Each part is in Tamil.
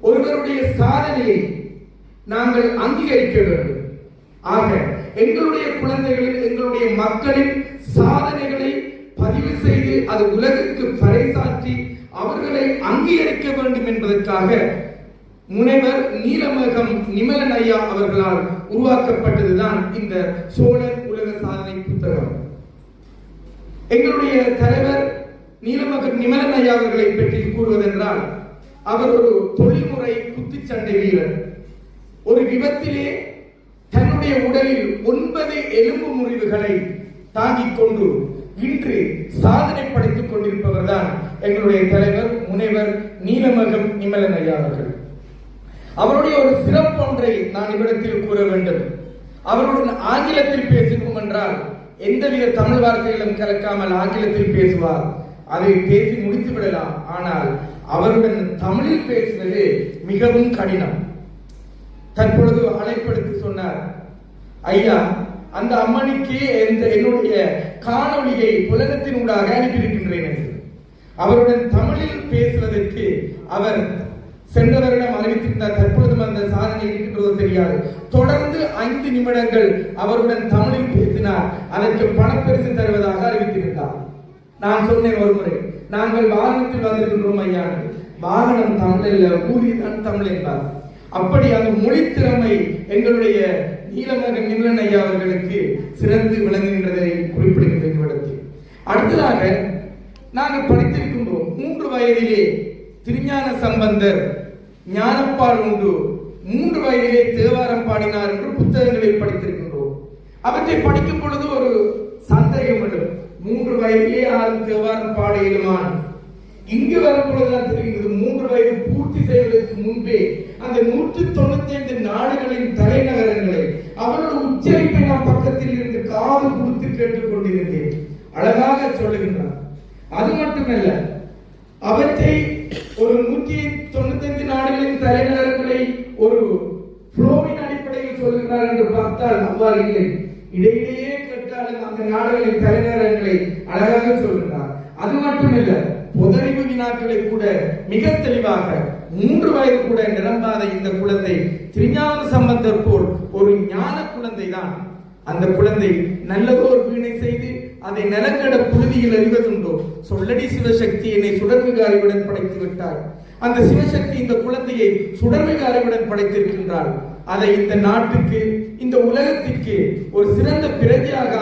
ஒருவருடைய சாதனையை நாங்கள் அங்கீகரிக்க வேண்டும். ஆக எங்களுடைய குழந்தைகளின் எங்களுடைய மக்களின் சாதனைகளை பதிவு செய்து அது உலகுக்கு பறைசாற்றி அவர்களை அங்கீகரிக்க வேண்டும் என்பதற்காக முனைவர் நீலமேகம் நிமலன் ஐயா அவர்களால் உருவாக்கப்பட்டதுதான் இந்த சோழர் உலக சாதனை புத்தகம். எங்களுடைய தலைவர் நீலமகன் நிமலன் ஐயா அவர்களை பற்றி கூறுவதென்றால் அவர் ஒரு தொழில்முறை குத்துச்சண்டை வீரர். ஒரு விபத்திலே தன்னுடைய உடலில் ஒன்பது எலும்பு முறிவுகளை தாங்கிக் கொண்டு இன்று சாதனை படைத்துக் கொண்டிருப்பவர் தான் எங்களுடைய தலைவர் முனைவர் நீலமகம் நிமலன் ஐயா அவர்கள். அவருடைய ஒரு சிறப்பு ஒன்றை நான் இவ்விடத்தில் கூற வேண்டும். அவருடன் ஆங்கிலத்தில் பேசுவோம் என்றால் எந்தவித தமிழ் வார்த்தைகளும் கலக்காமல் ஆங்கிலத்தில் பேசுவார். அதை பேசி முடித்து விடலாம். ஆனால் அவருடன் தமிழில் பேசுவது மிகவும் கடினம். தற்பொழுது அழைப்படுத்தி சொன்னார் ஐயா அந்த அம்மனுக்கு இந்த என்னுடைய காணொளியை புலகத்தினூடாக அனுப்பியிருக்கின்றேன் என்று. அவருடன் தமிழில் பேசுவதற்கு அவர் சென்ற வருடம் அறிவித்திருந்தார். தற்பொழுதும் அந்த சாதனை இருக்கின்றதோ தெரியாது. தொடர்ந்து ஐந்து நிமிடங்கள் அவருடன் தமிழில் பேசினார். அதற்கு பணப்பரிசு தருவதாக அறிவித்திருந்தார். நான் சொன்னேன் ஒரு முறை நாங்கள் வாகனத்தில் வந்திருக்கின்றோம் ஐயா வாகனம் தமிழில் ஊதி தான் தமிழ் என்பார். அப்படி அந்த மொழி திறமை எங்களுடைய நீலமகன் நிமலன் ஐயா அவர்களுக்கு சிறந்து விளங்குகின்றதை குறிப்பிடுகின்ற இடத்தில் அடுத்ததாக நாங்கள் படித்திருக்கின்றோம் மூன்று வயதிலே திருஞான சம்பந்தர் ஞானப்பால் உண்டு. மூன்று வயதிலே தேவாரம் பாடினார் என்று புத்தகங்களில் படித்திருக்கின்றோம். அவற்றை படிக்கும் பொழுது ஒரு சந்தேகம் எழும். மூன்று வயதிலே ஆறு தேவாரம் பாட இயலுமான். இங்கு வரும் பொழுதுதான் தெரிகிறது மூன்று வயது பூர்த்தி செய்வதற்கு முன்பே அந்த நூற்றி தொண்ணூத்தி ஐந்து நாடுகளின் தலைநகரங்களை அவரோட உச்சரிப்பை நான் பக்கத்தில் இருந்து காது கொடுத்து கேட்டுக் கொண்டிருந்தேன் அழகாக சொல்லுகின்றார். அது மட்டுமல்ல அவற்றை ஒரு நூற்றி தொண்ணூத்தி ஐந்து நாடுகளின் தலைநகரங்களை ஒரு ஃப்ளோவின் அடிப்படையில் சொல்லுகிறார் என்று பார்த்தால் அவ்வாறு இல்லை. இடையிலேயே கேட்டாலும் அந்த நாடுகளின் தலைநகரங்களை அழகாக சொல்கிறார் அது மட்டுமல்ல புதறிவு வினாக்களை கூட மிக தெளிவாக மூன்று வயது கூட நிரம்பாத இந்த குழந்தை திருஞான சம்பந்தர் போல் ஒரு ஞான குழந்தை தான். அந்த குழந்தை நல்லதோர் வீணை செய்து அதை நிலங்கட புழுதியில் அறிவதுண்டோ? சொல்லடி சிவசக்தி என்னை சுடர்மிகு அறிவுடன் படைத்து விட்டார். அந்த சிவசக்தி இந்த குழந்தையை சுடர்மிகு அறிவுடன் படைத்திருக்கின்றார். அதை இந்த நாட்டுக்கு இந்த உலகத்திற்கு ஒரு சிறந்த பிரஜையாக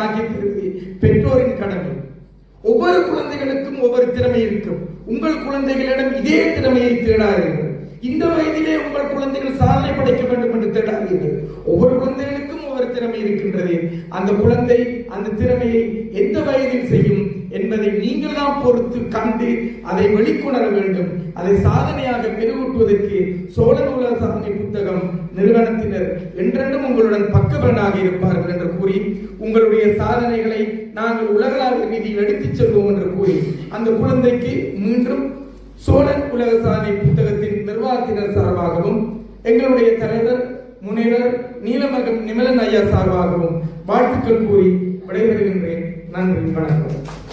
ஒவ்வொரு குழந்தைகளுக்கும் ஒவ்வொரு திறமை இருக்கும். உங்கள் குழந்தைகளிடம் இதே திறமையை தேடாதீர்கள். இந்த வயதிலே உங்கள் குழந்தைகள் சாதனை படைக்க வேண்டும் என்று தேடாதீர்கள். ஒவ்வொரு குழந்தைகளுக்கும் ஒவ்வொரு திறமை இருக்கின்றது. அந்த குழந்தை அந்த திறமையை எந்த வயதில் செய்யும்? என்பதை நீங்கள் தான் பொறுத்து கண்டு அதை வெளிக்கொணர வேண்டும். அதை சாதனையாக பெருவூட்டுவதற்கு சோழன் உலக சாதனை புத்தகம் நிறுவனத்தினர் என்றென்றும் உங்களுடன் பக்கபலனாக இருப்பார்கள் என்று கூறி உங்களுடைய சாதனைகளை நாங்கள் உலகளாவிய ரீதியில் எடுத்துச் செல்வோம் என்று கூறி அந்த குழந்தைக்கு மீண்டும் சோழன் உலக சாதனை புத்தகத்தின் நிர்வாகத்தினர் சார்பாகவும் எங்களுடைய தலைவர் முனைவர் நீலமகம் நிமலன் ஐயா சார்பாகவும் வாழ்த்துக்கள் கூறி விடைபெறுகின்றேன். நன்றி வணக்கம்.